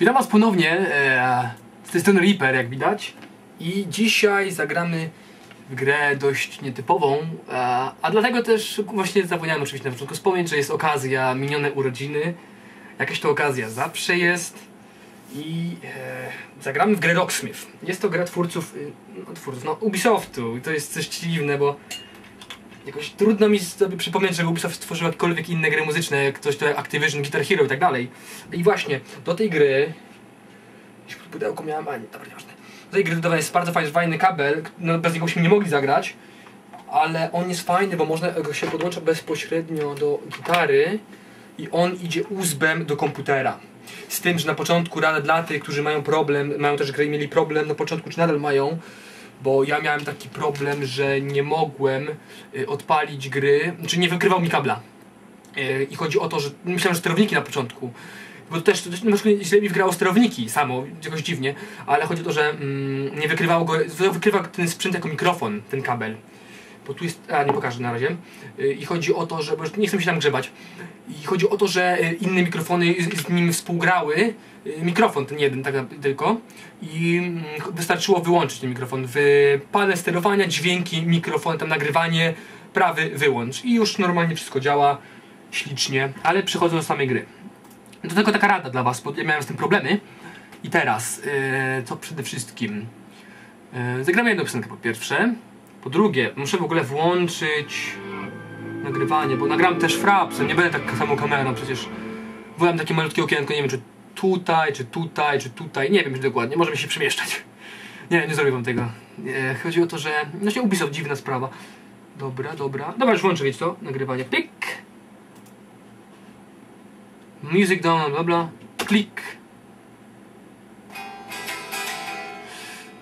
Witam Was ponownie e, z tej strony Reaper, jak widać. I dzisiaj zagramy w grę dość nietypową, e, a dlatego też właśnie zapomniałem oczywiście na początku wspomnieć, że jest okazja, minione urodziny. Jakaś to okazja zawsze jest. I e, zagramy w grę Rocksmith. Jest to gra twórców, y, no, twórców, no Ubisoftu. I to jest coś dziwne, bo jakoś trudno mi sobie przypomnieć, że Ubisoft stworzył jakkolwiek inne gry muzyczne, jak coś to Activision, Guitar Hero i tak dalej. I właśnie, do tej gry... Gdzieś pod pudełko miałem, a nie, dobra, nieważne. Do tej gry dodawany jest bardzo fajny, kabel, no bez niego byśmy nie mogli zagrać, ale on jest fajny, bo można go się podłącza bezpośrednio do gitary i on idzie USB do komputera. Z tym, że na początku rada dla tych, którzy mają problem, mają też grę i mieli problem na początku, czy nadal mają, bo ja miałem taki problem, że nie mogłem y, odpalić gry, czy nie wykrywał mi kabla. Y, I chodzi o to, że myślałem, że sterowniki na początku. Bo to też, to przykład źle mi wgrało sterowniki samo, jakoś dziwnie, ale chodzi o to, że mm, nie wykrywało go, wykrywa ten sprzęt jako mikrofon, ten kabel. Bo tu jest, a nie pokażę na razie. Y, I chodzi o to, że, bo nie chcę się tam grzebać. I chodzi o to, że y, inne mikrofony z nim współgrały. Y, Mikrofon ten jeden tak tylko. I mm, wystarczyło wyłączyć ten mikrofon. W panel sterowania, dźwięki, mikrofon, tam nagrywanie, prawy wyłącz. I już normalnie wszystko działa ślicznie, ale przychodzą do samej gry. Do tego taka rada dla Was, bo ja miałem z tym problemy. I teraz, co przede wszystkim? Zagramy jedną piosenkę po pierwsze. Po drugie, muszę w ogóle włączyć nagrywanie, bo nagram też frapsem, nie będę tak samą kamerą, przecież wyłem takie malutkie okienko, nie wiem czy tutaj, czy tutaj, czy tutaj, nie wiem dokładnie, możemy się przemieszczać. Nie, nie zrobię wam tego. E, chodzi o to, że, właśnie Ubisoft dziwna sprawa. Dobra, dobra, dobra, już włączę, wiecie to, nagrywanie, pik. Music down, bla bla, klik.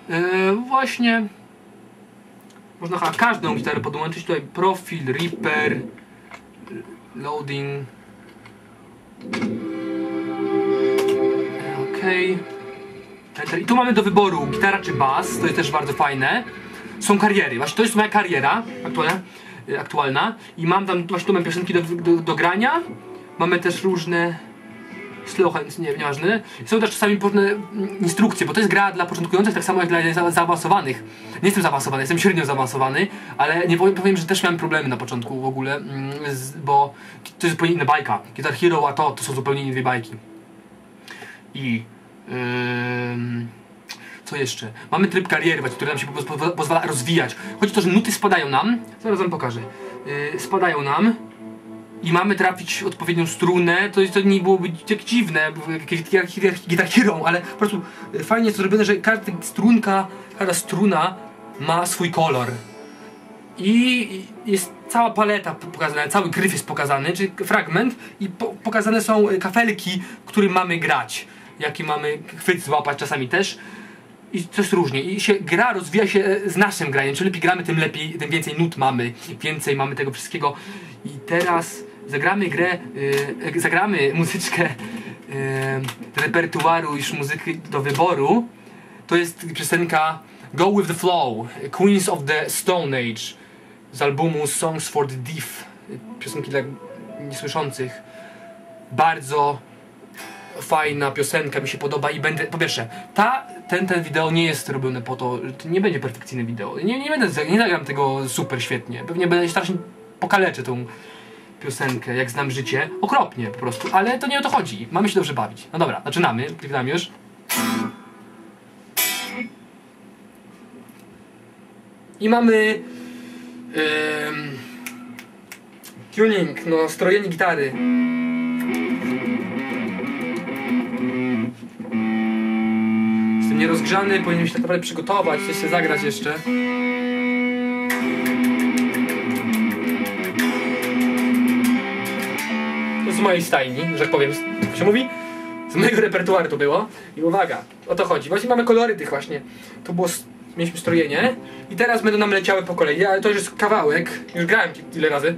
E, właśnie można chyba każdą gitarę podłączyć. Tutaj profil, Reaper, loading. Okej. Enter. I tu mamy do wyboru gitara czy bas, to jest też bardzo fajne. Są kariery, właśnie to jest moja kariera aktualna, y, aktualna. i mam tam, właśnie tu mam piosenki do, do, do grania. Mamy też różne slow hands, nie, nieważne. Są też czasami różne mm, instrukcje, bo to jest gra dla początkujących, tak samo jak dla za- zaawansowanych. Nie jestem zaawansowany, jestem średnio zaawansowany, ale nie powiem, powiem, że też miałem problemy na początku w ogóle, mm, bo to jest zupełnie inna bajka. Guitar Hero, a to, to są zupełnie inne bajki. I... Ym, co jeszcze? Mamy tryb kariery, który nam się pozwala rozwijać. Chodzi o to, że nuty spadają nam, zaraz wam pokażę, yy, spadają nam, i mamy trafić odpowiednią strunę, to, to nie byłoby tak dziwne, Hero, ale po prostu y, fajnie jest to zrobione, że każda strunka, każda struna ma swój kolor. I jest cała paleta pokazana, cały gryf jest pokazany, czyli fragment i po, pokazane są y, kafelki, którym mamy grać. Jaki mamy chwyt złapać czasami też. I to jest różnie. I się gra rozwija się e, z naszym graniem. Czym lepiej gramy, tym lepiej, tym więcej nut mamy, więcej mamy tego wszystkiego. I teraz zagramy grę, y, zagramy muzyczkę y, repertuaru już muzyki do wyboru. To jest piosenka Go With The Flow, Queens of the Stone Age z albumu Songs for the Deaf. Piosenki dla niesłyszących. Bardzo fajna piosenka, mi się podoba i będę, po pierwsze, ta, ten, ten wideo nie jest robione po to, to nie będzie perfekcyjne wideo, nie, nie będę, nie nagram tego super świetnie, pewnie będę strasznie pokaleczę tą piosenkę, jak znam życie, okropnie po prostu, ale to nie o to chodzi, mamy się dobrze bawić. No dobra, zaczynamy, klikam już. I mamy em, tuning, no strojenie gitary. Jestem nierozgrzany, powinienem się tak naprawdę przygotować, coś się zagrać jeszcze. Mojej stajni, że tak powiem, jak się mówi? Z mojego repertuaru to było. I uwaga, o to chodzi. Właśnie mamy kolory tych właśnie. To było, mieliśmy strojenie i teraz będą nam leciały po kolei. Ale to już jest kawałek, już grałem ile razy.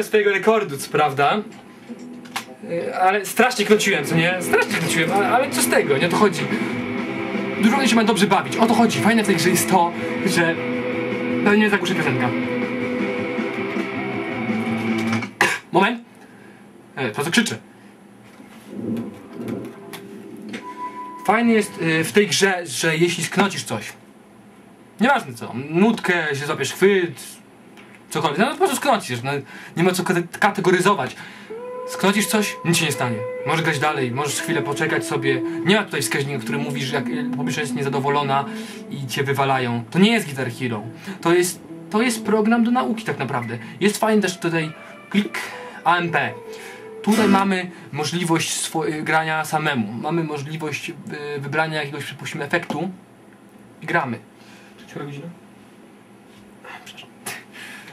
Pobiłem swojego rekordu, co prawda. Y, Ale strasznie kręciłem, co nie? Strasznie kręciłem, ale, ale co z tego, nie o to chodzi. Dużo się ma dobrze bawić, o to chodzi. Fajne w tej grze jest to, że pewnie zagłuszę piosenka. Moment. E, to co krzyczę. Fajne jest y, w tej grze, że jeśli sknocisz coś, nieważne co, nutkę, się złapiesz chwyt, cokolwiek, no po prostu sknocisz, no, nie ma co kate- kategoryzować. Sknocisz coś, nic się nie stanie. Możesz grać dalej, możesz chwilę poczekać sobie. Nie ma tutaj wskaźnika, który mówi, że jak y, publiczność jest niezadowolona i cię wywalają. To nie jest Guitar Hero. To jest, to jest program do nauki tak naprawdę. Jest fajny też tutaj klik AMP. Tutaj mamy możliwość y, grania samemu. Mamy możliwość y, wybrania jakiegoś, przypuśćmy, efektu i gramy. Która godzina?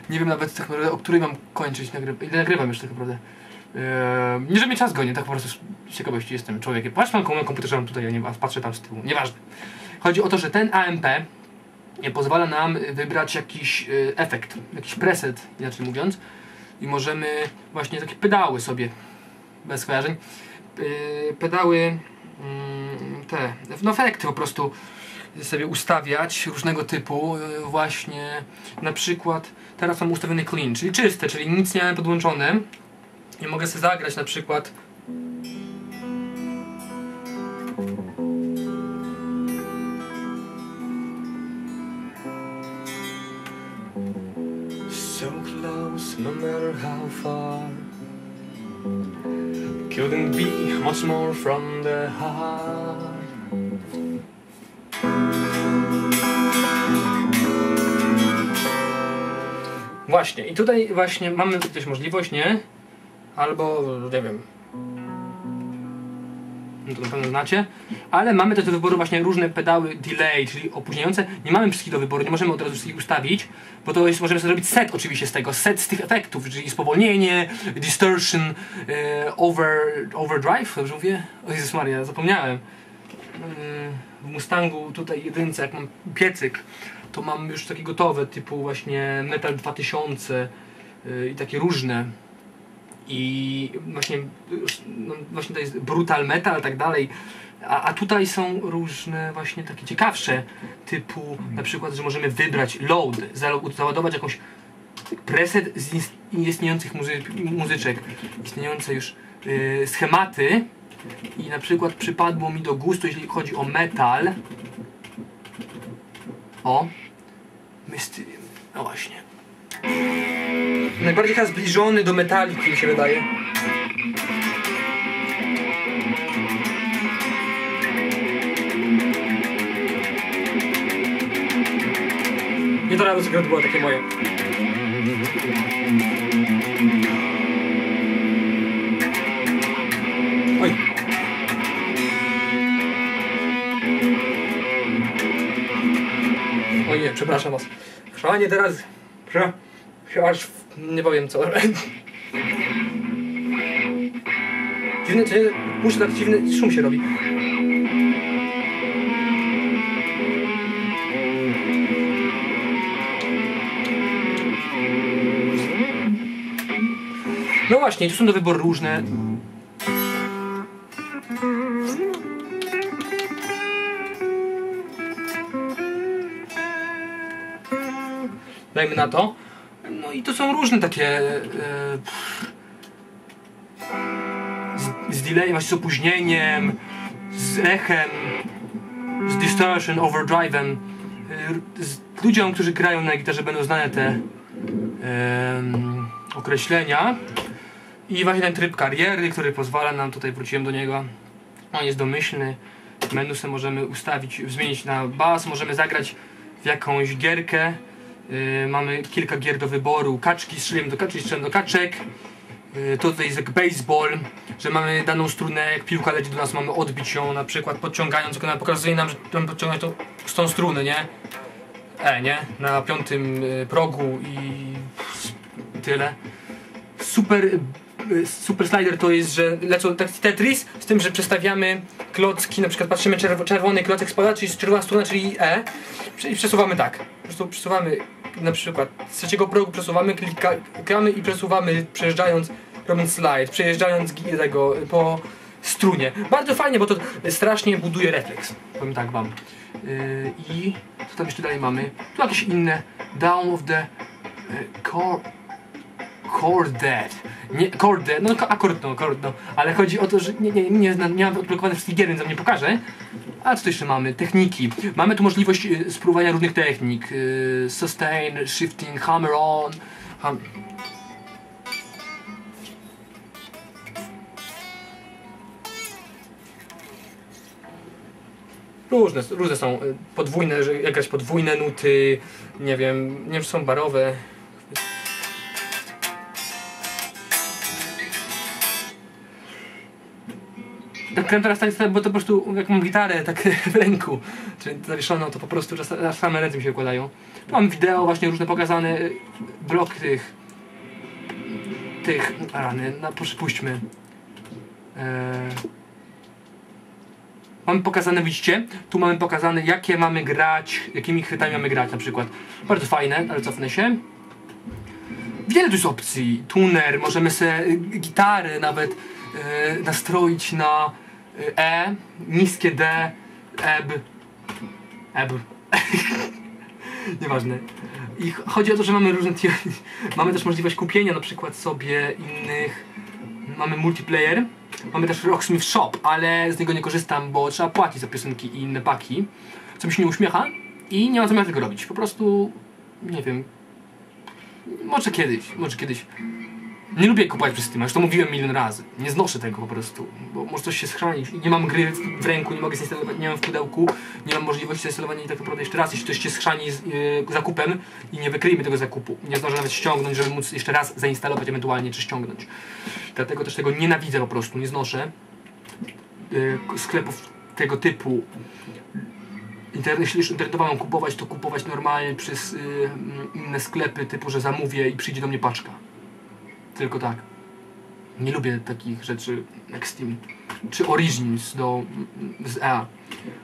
Nie wiem nawet tak naprawdę, o której mam kończyć nagrywać. Ile nagrywam już tak naprawdę. Eee, nie, że mnie czas goni, tak po prostu z ciekawości jestem człowiekiem. Patrz pan na komputerze, mam tutaj, ja nie patrzę tam z tyłu. Nieważne. Chodzi o to, że ten AMP nie pozwala nam wybrać jakiś y, efekt, jakiś preset, inaczej mówiąc. I możemy właśnie takie pedały sobie, bez skojarzeń, y, pedały mm, te, no efekty po prostu sobie ustawiać różnego typu y, właśnie na przykład teraz mam ustawiony clean, czyli czyste, czyli nic nie mam podłączone. I mogę sobie zagrać na przykład. So close, no matter how far. Couldn't be much more from the heart Właśnie, i tutaj właśnie mamy też możliwość, nie? Albo, nie wiem. No to na pewno znacie. Ale mamy też do wyboru właśnie różne pedały delay, czyli opóźniające. Nie mamy wszystkich do wyboru, nie możemy od razu wszystkich ustawić, bo to jest, możemy sobie zrobić set oczywiście z tego, set z tych efektów, czyli spowolnienie, distortion, e, over, overdrive, dobrze mówię? O Jezus Maria, zapomniałem. E, w Mustangu tutaj jedynce, jak mam piecyk, to mam już takie gotowe, typu właśnie Metal 2000 yy, i takie różne. I właśnie, no, właśnie to jest brutal metal i tak dalej. A, a tutaj są różne właśnie takie ciekawsze, typu na przykład, że możemy wybrać load, załadować jakąś preset z istniejących muzy muzyczek, istniejące już yy, schematy i na przykład przypadło mi do gustu, jeśli chodzi o metal. O, Mysterium. No właśnie. Najbardziej chyba zbliżony do metaliki mi się wydaje. Nie to nawet to było takie moje. Oj. Oj nie, przepraszam was. Chrzanie teraz. Prze... prze- Aż nie powiem co. Dziwny, czy muszę tak dziwny szum się robi. No właśnie, tu są do wyboru różne. Dajmy na to. No i to są różne takie e, z, z delayem, z opóźnieniem, z echem, z distortion, overdrive'em. E, ludziom, którzy grają na gitarze będą znane te określenia. I właśnie ten tryb kariery, który pozwala nam, tutaj wróciłem do niego, on jest domyślny. Menu sobie możemy ustawić, zmienić na bas, możemy zagrać w jakąś gierkę. Yy, mamy kilka gier do wyboru. Kaczki, strzeliłem do kaczki, strzeliłem do kaczek. Yy, to tutaj jest jak baseball, że mamy daną strunę, jak piłka leci do nas, mamy odbić ją na przykład podciągając, ona pokazuje nam, że mamy podciągać tą, z tą strunę, nie? E, nie? Na piątym y, progu i tyle. Super, y, super slider to jest, że lecą taki Tetris, z tym, że przestawiamy klocki, na przykład patrzymy czerw czerwony klocek spada, czyli czerwona struna, czyli E i przesuwamy tak. Po prostu przesuwamy na przykład z trzeciego progu przesuwamy, klika, klikamy i przesuwamy przejeżdżając, robiąc slide, przejeżdżając tego po strunie. Bardzo fajnie, bo to strasznie buduje refleks. Powiem tak wam. Yy, I co tam jeszcze dalej mamy? Tu jakieś inne. Down of the yy, core. Chordet. Nie, chordet, no ko- akord no, no. Ale chodzi o to, że nie, nie, nie, nie mam odblokowane wszystkich gier, więc wam nie pokażę. A co tu jeszcze mamy? Techniki. Mamy tu możliwość y, spróbowania różnych technik. Y, sustain, shifting, hammer on. Ham Różne, różne są y, podwójne, że jakaś podwójne nuty, nie wiem, nie wiem czy są barowe. Tak teraz tak, bo to po prostu jak mam gitarę tak w ręku, czyli zawieszoną, to po prostu czas- same ręce mi się układają. Mam wideo właśnie różne pokazane, blok tych, tych, rany, no przypuśćmy. Eee, Mamy pokazane, widzicie? Tu mamy pokazane, jakie mamy grać, jakimi chwytami mamy grać na przykład. Bardzo fajne, ale cofnę się. Wiele tu jest opcji. Tuner, możemy sobie y, gitary nawet y, nastroić na E, niskie D, EB. EB. Nieważne. I ch- chodzi o to, że mamy różne tier. Mamy też możliwość kupienia na przykład sobie innych. Mamy multiplayer. Mamy też Rocksmith Shop, ale z niego nie korzystam, bo trzeba płacić za piosenki i inne paki. Co mi się nie uśmiecha i nie ma zamiaru tego robić. Po prostu nie wiem. Może kiedyś, może kiedyś. Nie lubię kupować przez Steam, już to mówiłem milion razy. Nie znoszę tego po prostu, bo może coś się schronić. Nie mam gry w- ręku, nie mogę zainstalować, nie mam w pudełku, nie mam możliwości zainstalowania i tak naprawdę jeszcze raz, jeśli coś się schrzani z yy, zakupem i nie wykryjmy tego zakupu. Nie zdążę nawet ściągnąć, żeby móc jeszcze raz zainstalować ewentualnie, czy ściągnąć. Dlatego też tego nienawidzę po prostu, nie znoszę yy, sklepów tego typu. Jeśli już internetowo mam kupować, to kupować normalnie przez y, mm, inne sklepy, typu, że zamówię i przyjdzie do mnie paczka. Tylko tak. Nie lubię takich rzeczy jak Steam. Czy Origins do, z EA.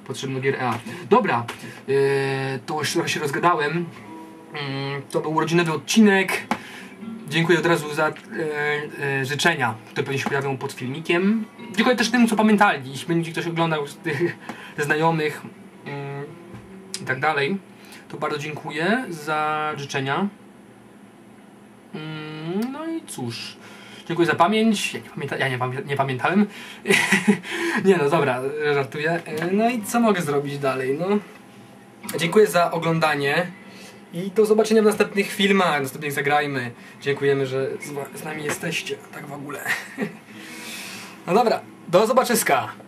Potrzebno gier EA. Dobra, yy, to już trochę się rozgadałem. Yy, to był urodzinowy odcinek. Dziękuję od razu za yy, yy, życzenia, które pewnie się pojawią pod filmikiem. Dziękuję też tym, co pamiętali. Jeśli będzie ktoś oglądał z tych znajomych yy, i tak dalej, to bardzo dziękuję za życzenia. Cóż, dziękuję za pamięć. Ja nie, pamięta, ja nie, nie pamiętałem. nie no, dobra, żartuję. No i co mogę zrobić dalej? No, dziękuję za oglądanie i do zobaczenia w następnych filmach, następnych zagrajmy. Dziękujemy, że z, z nami jesteście, tak w ogóle. no dobra, do zobaczyska.